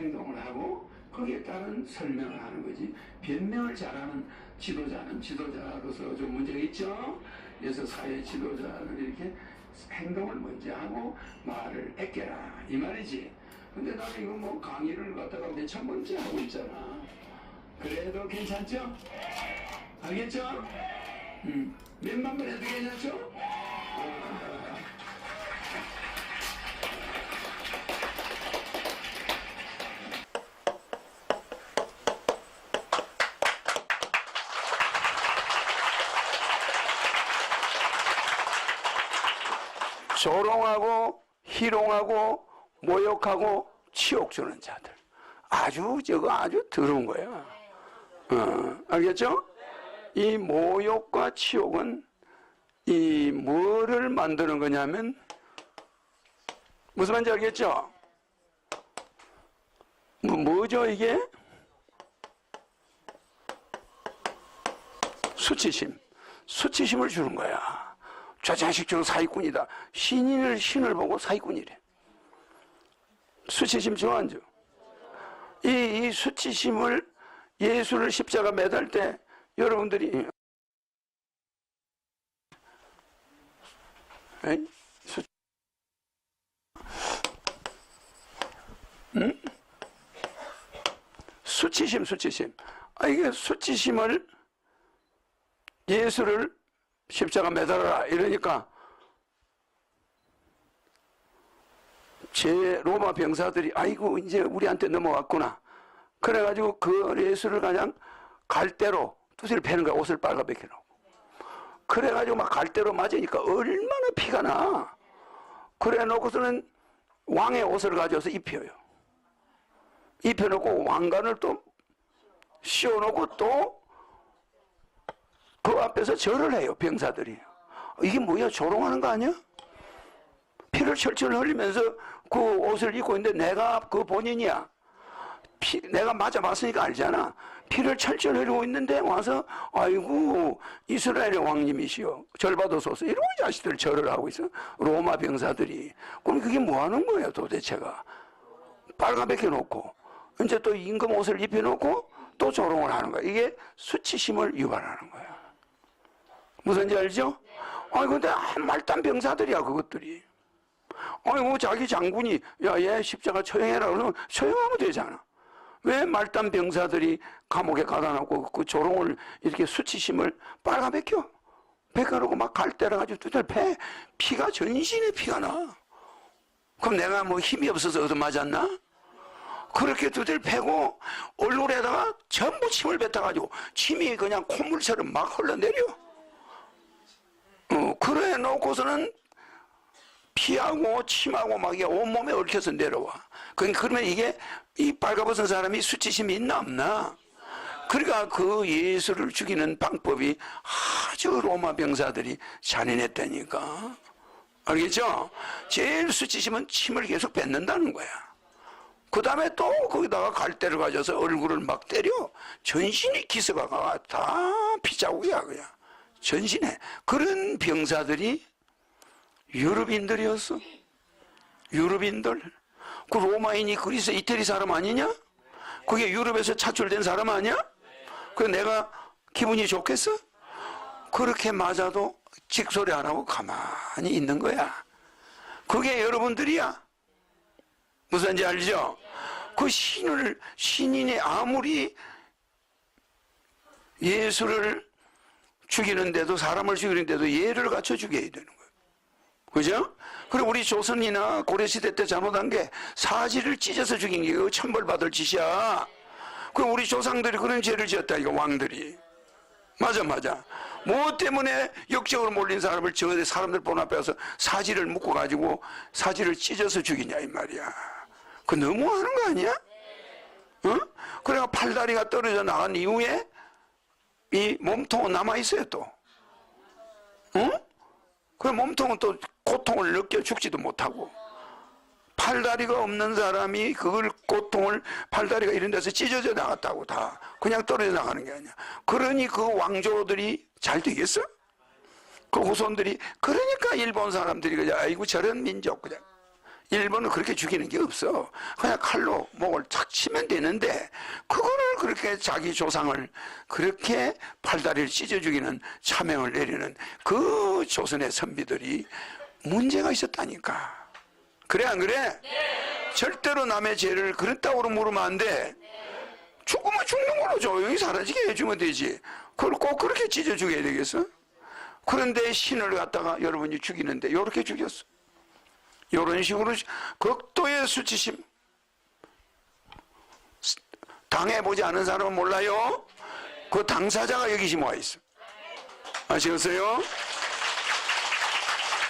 행동을 하고 거기에 따른 설명을 하는 거지. 변명을 잘하는 지도자는 지도자로서 좀 문제가 있죠. 그래서 사회 지도자는 이렇게 행동을 먼저 하고 말을 아껴라. 이 말이지. 근데 나는 이거 뭐 강의를 갖다가 몇천 번째 하고 있잖아. 그래도 괜찮죠? 알겠죠? 음, 몇만 번 해도 괜찮죠? 어, 조롱하고 희롱하고 모욕하고 치욕 주는 자들 아주 저거 아주 더러운 거야. 어, 알겠죠? 이 모욕과 치욕은 이 뭐를 만드는 거냐면 무슨 말인지 알겠죠? 뭐, 뭐죠 이게? 수치심. 수치심을 주는 거야. 저 자식 저 사기꾼이다. 신인을 신을 보고 사기꾼이래. 수치심 좋아하죠? 이, 이 수치심을 예수를 십자가 매달 때 여러분들이 에이? 수... 응? 수치심 수치심 아 이게 수치심을 예수를 십자가 매달아라. 이러니까 제 로마 병사들이 아이고 이제 우리한테 넘어왔구나. 그래가지고 그 예수를 그냥 갈대로 두드려 패는 거야. 옷을 빨가벗겨 놓고. 그래가지고 막 갈대로 맞으니까 얼마나 피가 나. 그래 놓고서는 왕의 옷을 가져서 입혀요. 입혀놓고 왕관을 또 씌워놓고 또 그 앞에서 절을 해요 병사들이 이게 뭐야 조롱하는 거 아니야? 피를 철철 흘리면서 그 옷을 입고 있는데 내가 그 본인이야 피, 내가 맞아봤으니까 알잖아. 피를 철철 흘리고 있는데 와서 아이고 이스라엘의 왕님이시여 절 받으소서 이러고 이 자식들 절을 하고 있어. 로마 병사들이. 그럼 그게 뭐 하는 거예요 도대체가. 빨가벗겨 놓고 이제 또 임금 옷을 입혀놓고 또 조롱을 하는 거야. 이게 수치심을 유발하는 거야. 무슨지 알죠? 아니 근데 한 말단 병사들이야 그것들이. 아이고 자기 장군이 야 얘 십자가 처형해라 그러면 처형하면 되잖아. 왜 말단 병사들이 감옥에 가다 놓고 그 조롱을 이렇게 수치심을 빨가벗겨? 백가루고 막 갈대라 가지고 두들 패 피가 전신에 피가 나. 그럼 내가 뭐 힘이 없어서 얻어맞았나? 그렇게 두들 패고 얼굴에다가 전부 침을 뱉어가지고 침이 그냥 콧물처럼 막 흘러내려. 어, 그래 놓고서는 피하고 침하고 막 이게 온몸에 얽혀서 내려와. 그- 그러면 이게 이 빨가벗은 사람이 수치심이 있나 없나? 그러니까 그 예수를 죽이는 방법이 아주 로마 병사들이 잔인했다니까. 알겠죠? 제일 수치심은 침을 계속 뱉는다는 거야. 그 다음에 또 거기다가 갈대를 가져서 얼굴을 막 때려. 전신이 기스가 다 피자국이야, 그냥. 전신에. 그런 병사들이 유럽인들이었어. 유럽인들. 그 로마인이 그리스 이태리 사람 아니냐? 그게 유럽에서 차출된 사람 아니야? 그 내가 기분이 좋겠어? 그렇게 맞아도 직소리 안 하고 가만히 있는 거야. 그게 여러분들이야. 무슨 지 알죠? 그 신을, 신인이 아무리 예수를 죽이는데도, 사람을 죽이는데도 예를 갖춰 죽여야 되는 거예요. 그죠? 그리고 우리 조선이나 고려시대 때 잘못한 게 사지를 찢어서 죽인 게 천벌받을 짓이야. 그럼 우리 조상들이 그런 죄를 지었다, 이거 왕들이. 맞아, 맞아. 뭐 때문에 역적으로 몰린 사람을 저 사람들 본 앞에 와서 사지를 묶어가지고 사지를 찢어서 죽이냐, 이 말이야. 그 너무하는 거 아니야? 어? 그래가 팔다리가 떨어져 나간 이후에 이 몸통은 남아있어요, 또. 어? 그 몸통은 또 고통을 느껴 죽지도 못하고 팔다리가 없는 사람이 그걸 고통을 팔다리가 이런 데서 찢어져 나갔다고 다 그냥 떨어져 나가는 게 아니야 그러니 그 왕조들이 잘 되겠어? 그 후손들이 그러니까 일본 사람들이 그냥 아이고 저런 민족 그냥 일본은 그렇게 죽이는 게 없어. 그냥 칼로 목을 착 치면 되는데 그거를 그렇게 자기 조상을 그렇게 팔다리를 찢어 죽이는 차명을 내리는 그 조선의 선비들이 문제가 있었다니까. 그래 안 그래? 절대로 남의 죄를 그렇다고 물으면 안 돼. 죽으면 죽는 걸로 조용히 사라지게 해주면 되지. 그걸 꼭 그렇게 찢어 죽여야 되겠어? 그런데 신을 갖다가 여러분이 죽이는데 이렇게 죽였어. 이런 식으로 극도의 수치심 당해보지 않은 사람은 몰라요. 그 당사자가 여기 와 있어. 아시겠어요?